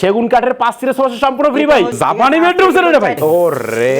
সেগুন কাঠের পাঁচ থেকে ছশো সম্পূর্ণ ফ্রি ভাই। জাপানি বেডরুম সেট এটা ভাই। ও রে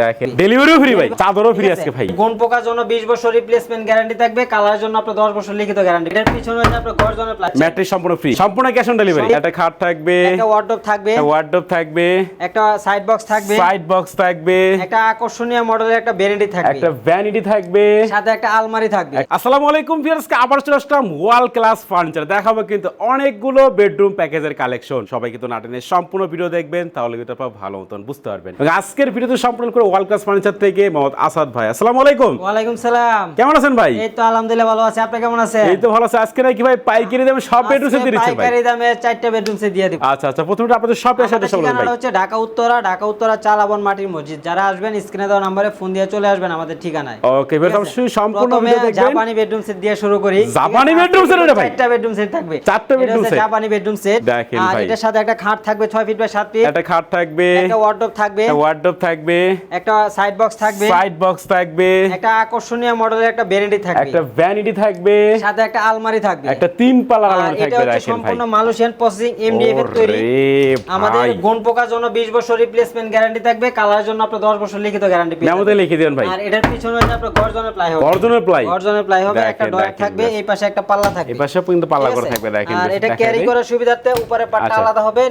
দেখেন। ডেলিভারিও ফ্রি ভাই চাদরও ফ্রি আজকে ভাই। কোন পোকার জন্য 20 বছর রিপ্লেসমেন্ট গ্যারান্টি থাকবে কালার জন্য আপনার 10 বছর লিখিত গ্যারান্টি এর পিছনে হচ্ছে আপনার গর্জনের প্লাস্টিক ম্যাট্রিক সম্পূর্ণ ফ্রি সম্পূর্ণ ক্যাশ অন ডেলিভারি একটা খাট থাকবে। একটা ওয়ার্ডরোব থাকবে। একটা ওয়ার্ডরোব থাকবে। একটা সাইড বক্স থাকবে। সাইড বক্স থাকবে। একটা আকর্ষণীয় মডেলের একটা ভ্যানিটি থাকবে। একটা ভ্যানিটি থাকবে। সাথে একটা আলমারি থাকবে। আসসালামু আলাইকুম ভিউয়ার্সকে আবার চলে আসলাম ওয়াল ক্লাস ফার্নিচার দেখাবো কিন্তু অনেকগুলো বেডরুম প্যাকেজের কালেকশন সবাই কিন্তু নাটনের সম্পূর্ণ ভিডিও দেখবেন তাহলে কিন্তু আপনারা ভালো মতন বুঝতে পারবেন। আজকের ভিডিওতে সম্পূর্ণ করে ওয়াল ক্লাস ফার্নিচার থেকে মোহাম্মদ আসাদ ভাই। আসসালামু আলাইকুম। ওয়ালাইকুম সালাম। কেমন আছেন ভাই? এই তো আলহামদুলিল্লাহ ভালো আছি। আপনি কেমন আছেন? এই তো ভালো আছে। আজকে নাকি ভাই পাইকারি দামে সব বেডরুম সেট দিচ্ছে ভাই। পাইকারি দামে চারটা বেডরুম সেট দিয়ে দিব। আচ্ছা আচ্ছা প্রথমে আপনাদের শপের সাথে আমাদের সব ভাই। হচ্ছে ঢাকা উত্তরা ঢাকা উত্তরা চালাবন মাটির মসজিদ। যারা আসবেন স্ক্রিনে দেওয়া নম্বরে ফোন দিয়ে চলে আসবেন আমাদের ঠিকানায়। ওকে অবশ্যই সম্পূর্ণ ভিডিও দেখবেন। জাপানি বেডরুম সেট দিয়ে শুরু করি। জাপানি bedroom set এটা ভাই? চারটা বেডরুম সেট থাকবে। চারটা হচ্ছে set? জাপানি বেডরুম সেট দেখেন ভাই। এটার সাথে একটা খাট থাকবে 6 ফিট বাই 7 ফিট। একটা খাট থাকবে। একটা ওয়ার্ডরোব থাকবে। একটা ওয়ার্ডরোব থাকবে। একটা সাইড বক্স থাকবে। সাইড বক্স থাকবে। একটা আকর্ষণীয় মডেলের একটা ভ্যানিটি থাকবে। একটা ভ্যানিটি থাকবে। সাথে একটা আলমারি থাকবে। একটা তিন পাল্লার আলমারি এটা হচ্ছে সম্পূর্ণ মালয়েশিয়ান প্রসেসিং এমডিএফ এর তৈরি। আমাদের গুণ পোকার জন্য 20 বছর রিপ্লেসমেন্ট গ্যারান্টি থাকবে। কালারের জন্য আপনার 10 বছর লিখিত গ্যারান্টি পেয়ে যাবেন। লিখে দিবেন ভাই। আর এটার পিছনে হচ্ছে আপনার গর্জনের প্লাই হবে। অর্জনের প্লাই গর্জনের প্লাই হবে একটা ডয়ার থাকবে এই পাশে একটা পাল্লা থাকবে। এই পাশে কিন্তু পাল্লা করে থাকবে দেখেন আর এটা ক্যারি করার সুবিধার্থে উপরে পাটটা আচ্ছা। আলাদা হবে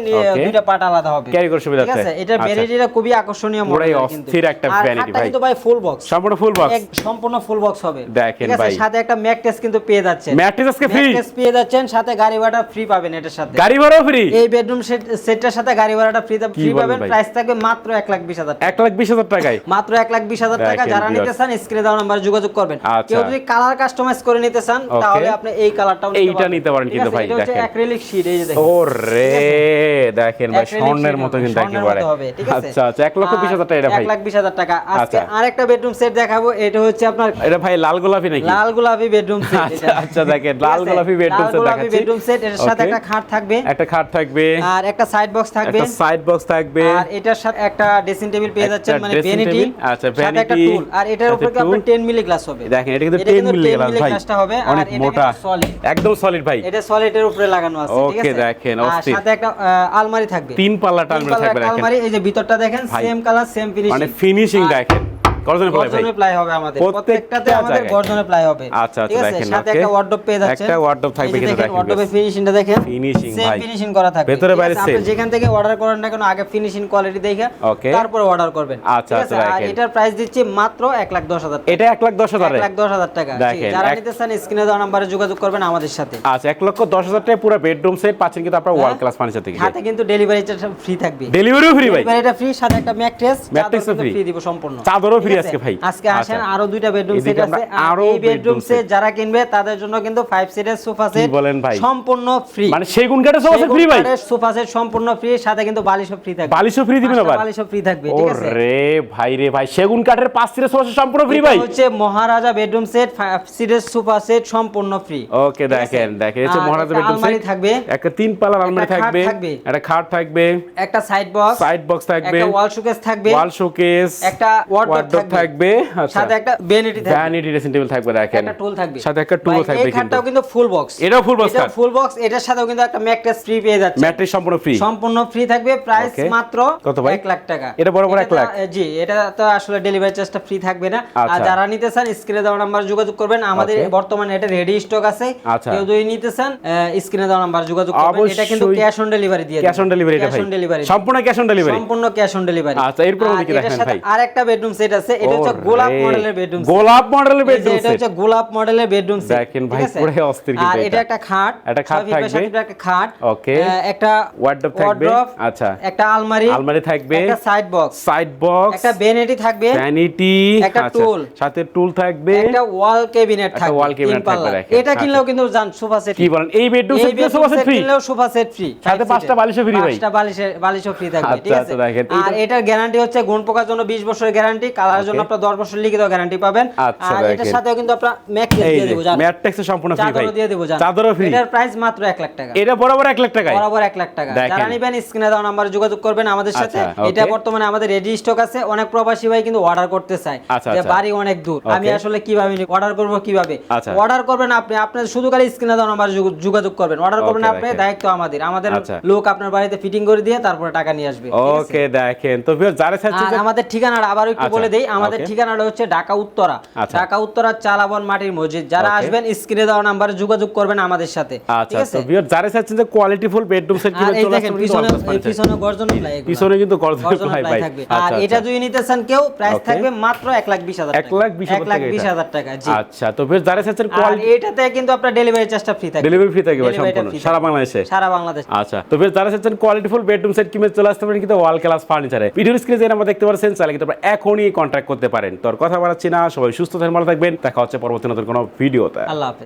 দুইটা পাট আলাদা হবে। করার সুবিধার্থে। ঠিক আছে? এটা আচ্ছা। ভ্যানিটিটা খুবই আকর্ষণীয় মডেল কিন্তু। অস্থির একটা খাটটা ভাই। কিন্তু ভাই ফুল বক্স সম্পূর্ণ ফুল বক্স সম্পূর্ণ ফুল বক্স হবে। দেখেন ভাই। সাথে একটা ম্যাট্রেস কিন্তু পেয়ে যাচ্ছেন। ম্যাট্রেস আজকে ফ্রি ম্যাট্রেস পেয়ে যাচ্ছেন সাথে গাড়ি ভাড়া ফ্রি পাবেন এটার সাথে। গাড়ি ভাড়াও ফ্রি এই বেডরুম সেটটার সাথে গাড়ি ভাড়াটা ফ্রি ফ্রি পাবেন। প্রাইস থাকবে মাত্র এক লাখ বিশ হাজার টাকা। এক লাখ বিশ হাজার টাকায়? মাত্র এক লাখ বিশ হাজার টাকা। যারা নিতে চান স্ক্রিনে দেওয়া নাম্বারে যোগাযোগ করবেন। আচ্ছা। কেউ যদি কালার কাস্টমাইজ করে নিতে চান তাহলে আপনি এই কালারটাও এইটা নিতে পারেন কিন্তু? ভাই, এটা হচ্ছে অ্যাক্রিলিক শীট এই যে দেখেন। ও রে দেখেন ভাই স্বর্ণের মতো কিন্তু একেবারে? আচ্ছা আচ্ছা এক লক্ষ বিশ হাজার টাকা এটা ভাই। এক লাখ বিশ হাজার টাকা। আজকে আচ্ছা। আরেকটা বেডরুম সেট দেখাবো এটা হচ্ছে আপনার এটা ভাই লাল গোলাপি নাকি? লাল গোলাপি বেডরুম সেট আচ্ছা আচ্ছা দেখেন লাল গোলাপি বেডরুম সেট দেখাচ্ছি। বেডরুম সেট এর সাথে একটা খাট থাকবে। একটা খাট থাকবে। আর একটা সাইড বক্স থাকবে। একটা সাইড বক্স থাকবে। আর এটার সাথে একটা ড্রেসিং টেবিল পেয়ে যাচ্ছেন মানে ভ্যানিটি আচ্ছা, সাথে একটা টুল আর এটার উপরে আপনার 10 মিলি গ্লাস হবে? দেখেন এটা কিন্তু 10 মিলি গ্লাস ভাই। গ্লাসটা হবে আর অনেক এটা মোটা। একদম সলিড ভাই। এটা সলিডের উপরে লাগানো আছে ঠিক আছে? দেখেন, আর অস্থির। একটা আহ, আলমারি থাকবে। তিন পাল্লা আলমারি থাকবে আলমারি এই যে ভিতরটা দেখেন সেম কালার সেম ফিনিশিং মানে ফিনিশিং দেখেন। গর্জনের প্লাই ভাই। গর্জনের প্লাই হবে আমাদের। প্রত্যেকটাতে আমাদের জায়গায়। প্লাই হবে। আচ্ছা, আচ্ছা, দেখেন, সাথে একটা ওয়ার্ডরোব পেয়ে যাচ্ছেন। একটা wardrobe থাকবে কিন্তু দেখেন দেখেন, ফিনিশিংটা দেখেন। Finishing ভাই। ফিনিশিং করা থাকবে। ভেতরে বাইরে আছে? আপনি যেখান থেকে অর্ডার করেন না কেন আগে ফিনিশিং কোয়ালিটি দেখে তারপরে অর্ডার করবেন। আচ্ছা, আচ্ছা, আর এটার প্রাইস দিচ্ছি মাত্র এক লাখ দশ হাজার এটা এক লাখ দশ হাজারে? এক লাখ দশ হাজার টাকা যারা নিতে চান স্ক্রিনে দেওয়া নাম্বারে যোগাযোগ করবেন আমাদের সাথে। আচ্ছা এক লক্ষ দশ হাজার টাকা পুরো বেডরুম সেট পাচ্ছেন কিন্তু আপনার ওয়ার্ল্ড ক্লাস ফার্নিচার থেকে। হাতে কিন্তু ডেলিভারিটা ফ্রি থাকবে। ডেলিভারিও ফ্রি ভাই। ডেলিভারিটা ফ্রি সাথে একটা ম্যাট্রেস ফ্রি দিব সম্পূর্ণ। চাদরও ঠিক আজকে ভাই। আজকে আসেন আচ্ছা। আরও দুইটা বেডরুম সেট আছে। আর আরও এই বেডরুম সেট যারা কিনবে তাদের জন্য কিন্তু 5 সিটের সোফা সেট বলেন ভাই? সম্পূর্ণ ফ্রি মানে সেগুন কাঠের সব আছে ফ্রি ভাই? সোফা সেট সম্পূর্ণ ফ্রি সাথে কিন্তু বালিশও ফ্রি থাকবে। বালিশও ফ্রি দিবেন আবার? বালিশও ফ্রি থাকবে ঠিক আছে? রে ভাই রে ভাই সেগুন কাঠের পাঁচ থেকে ছশো সম্পূর্ণ ফ্রি ভাই? হচ্ছে মহারাজা বেডরুম সেট 5 সিটের সোফা সেট সম্পূর্ণ ফ্রি ওকে দেখেন দেখেন হচ্ছে মহারাজা বেডরুম সেট থাকবে। একটা তিন পাল্লার আলমারি থাকবে। একটা খাট থাকবে একটা সাইড বক্স সাইড বক্স থাকবে একটা ওয়াল শোকেস থাকবে। ওয়াল শোকেস একটা ওয়ার্ডরোব থাকবে। আচ্ছা। সাথে একটা ভ্যানিটি থাকবে। ভ্যানিটি ড্রেসিং টেবিল থাকবে দেখেন। একটা টুল থাকবে। সাথে একটা ভাই, থাকবে এই খাটটাও কিন্তু। কিন্তু ফুল বক্স এটাও full box খাট। ফুল বক্স এটার সাথেও কিন্তু একটা ম্যাট্রেস ফ্রি পেয়ে যাচ্ছে ম্যাট্রিক সম্পূর্ণ ফ্রি সম্পূর্ণ ফ্রি থাকবে প্রাইস মাত্র কত ভাই? 1 লাখ টাকা। এটা বরাবর এক এটাতে- লাখ? জি এটা তো আসলে ডেলিভারি চার্জটা ফ্রি থাকবে না। আর আচ্ছা। যারা নিতে চান স্ক্রিনে দেওয়া নাম্বার যোগাযোগ করবেন। আমাদের বর্তমানে এটা রেডি স্টক আছে। আচ্ছা। কেউ যদি নিতে চান স্ক্রিনে দেওয়া নাম্বার যোগাযোগ করবেন। এটা কিন্তু ক্যাশ অন ডেলিভারি দিয়ে ক্যাশ অন ডেলিভারি এটা ভাই। সম্পূর্ণ ক্যাশ অন ডেলিভারি সম্পূর্ণ ক্যাশ অন ডেলিভারি আচ্ছা, এরপর কি দেখাবেন ভাই? আরেকটা বেডরুম সেট আছে। এটা হচ্ছে গোলাপ মডেলের বেডরুম গোলাপ মডেলের বেডরুম এটা হচ্ছে গোলাপ মডেলের বেডরুম সেট দেখেন ভাই, পুরো অস্থির কিন্তু আর এটা। একটা খাট একটা খাট থাকবে। একটা খাট. আহ, একটা Wardrobe থাকবে। আচ্ছা। একটা আলমারি আলমারি থাকবে? একটা সাইড বক্স সাইড বক্স একটা ভ্যানিটি থাকবে? ভ্যানিটি একটা tool। সাথে টুল থাকবে? একটা ওয়াল ক্যাবিনেট থাকবে তিন পাল্লা। থাকবে, এটা কিনলেও কিন্তু জান সোফা সেট কি বলেন? এই bedroom set sofa set free কিনলেও সোফা সেট ফ্রি সাথে পাঁচটা বালিশও free ভাই। পাঁচটা বালিশও ফ্রি থাকবে আচ্ছা, ঠিক আছে? আচ্ছা, আর এটার গ্যারান্টি হচ্ছে গুণ পোকার জন্য 20 বছরের গ্যারান্টি কালার জন্য আপনার দশ বছর লিখিত গ্যারান্টি পাবেন। আচ্ছা, আর এটার সাথেও কিন্তু আপনার দিয়ে দেবো জান ম্যাটটেক্সে সম্পূর্ণ ফ্রি ভাই। দিয়ে দেবো জান চাদরও ফ্রি এটার প্রাইস মাত্র এক লাখ টাকা। এটা বরাবর এক লাখ টাকায়? বরাবর এক লাখ টাকা। যারা নিবেন স্ক্রিনে দেওয়া নাম্বারে যোগাযোগ করবেন আমাদের সাথে। আচ্ছা, এটা বর্তমানে আমাদের রেডি স্টক আছে। অনেক প্রবাসী ভাই কিন্তু অর্ডার করতে চায় আচ্ছা, যে। বাড়ি অনেক দূর। আমি আসলে কীভাবে অর্ডার করব কীভাবে। অর্ডার করবেন আপনি। আপনার শুধু খালি স্ক্রিনে দেওয়া নাম্বারে যোগাযোগ করবেন। অর্ডার করবেন আপনি দায়িত্ব আমাদের। আমাদের। লোক আপনার বাড়িতে ফিটিং করে দিয়ে তারপরে টাকা নিয়ে আসবে। ওকে দেখেন। তো যারা চাচ্ছে আমাদের ঠিকানাটা আবার একটু বলে দেই। আমাদের ঠিকানাটা হচ্ছে ঢাকা উত্তরা। আচ্ছা। ঢাকা উত্তরা চালাবন মাটির মসজিদ। যারা আসবেন স্ক্রিনে দেওয়া নাম্বারে যোগাযোগ করবেন আমাদের সাথে। আচ্ছা ঠিক আছে? তো ভিউয়ার যারা চাচ্ছেন যে কোয়ালিটি ফুল বেডরুম সেট আর চলে দেখেন পিছনে পিছনে গর্জন প্লাই পিছনে কিন্তু গর্জন গর্জন প্লাই প্লাই ভাই। আর। এটা যদি নিতে চান কেউ প্রাইস থাকবে মাত্র এক লাখ বিশ হাজার লাখ লাখ টাকা বিশ এটা। হাজার টাকা জি। আচ্ছা তো ভিউয়ার যারা চাচ্ছেন কোয়ালিটি এটাতে কিন্তু আপনার ডেলিভারি চার্জটা ফ্রি থাকবে। ডেলিভারি ফ্রি থাকবে ভাই সম্পূর্ণ সারা বাংলাদেশে। সারা বাংলাদেশ। আচ্ছা তো ভিউয়ার যারা চাচ্ছেন কোয়ালিটি ফুল বেডরুম সেট চলে আসতে পারেন কিন্তু ওয়াল ক্লাস ফার্নিচারে ভিডিও স্ক্রিনে যে নাম্বার দেখতে পাচ্ছেন চাইলে কিন্তু আপনারা এখনই কন্ট্যাক্ট করতে পারেন। তোর কথা বাড়াচ্ছি না, সবাই সুস্থ থাকবেন ভালো থাকবেন। দেখা হচ্ছে পরবর্তী নতুন কোনো ভিডিওতে। আল্লাহ হাফেজ।